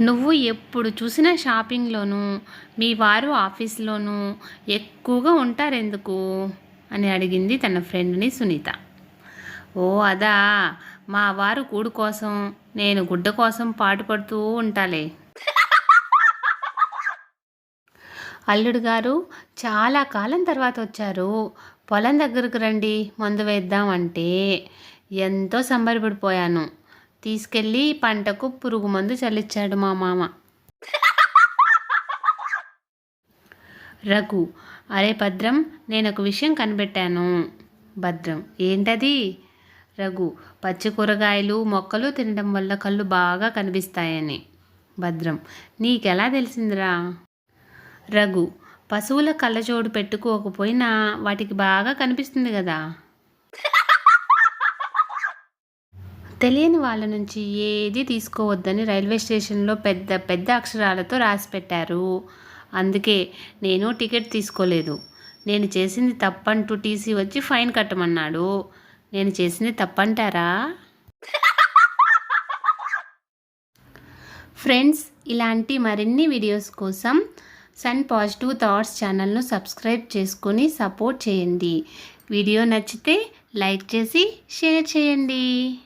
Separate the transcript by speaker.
Speaker 1: నువ్వు ఎప్పుడు చూసినా షాపింగ్లోనూ మీ వారు ఆఫీస్లోనూ ఎక్కువగా ఉంటారెందుకు? అని అడిగింది తన ఫ్రెండ్ని సునీత. ఓ అదా. మా వారు కూడు కోసం నేను గుడ్డ కోసం పాటుపడుతూ ఉంటాలే. అల్లుడు గారు చాలా కాలం తర్వాత వచ్చారు. పొలం దగ్గరకు రండి మందు వేద్దాం అంటే ఎంతో సంబరపడిపోయాను. తీసుకెళ్ళి పంటకు పురుగు మందు చల్లించాడు మా మామ. రఘు అరే భద్రం నేను ఒక విషయం కనిపెట్టాను. భద్రం ఏంటది? రఘు పచ్చి కూరగాయలు మొక్కలు తినడం వల్ల కళ్ళు బాగా కనిపిస్తాయని. భద్రం నీకెలా తెలిసిందిరా? రఘు పశువుల కళ్ళజోడు పెట్టుకోకపోయినా వాటికి బాగా కనిపిస్తుంది కదా. తెలియని వాళ్ళ నుంచి ఏది తీసుకోవద్దని రైల్వే స్టేషన్లో పెద్ద పెద్ద అక్షరాలతో రాసి పెట్టారు. అందుకే నేను టికెట్ తీసుకోలేదు. నేను చేసింది తప్పంటూ టీసీ వచ్చి ఫైన్ కట్టమన్నాడు. నేను చేసింది తప్పంటారా? ఫ్రెండ్స్ ఇలాంటి మరిన్ని వీడియోస్ కోసం సన్ పాజిటివ్ థాట్స్ ఛానల్ను సబ్స్క్రైబ్ చేసుకొని సపోర్ట్ చేయండి. వీడియో నచ్చితే లైక్ చేసి షేర్ చేయండి.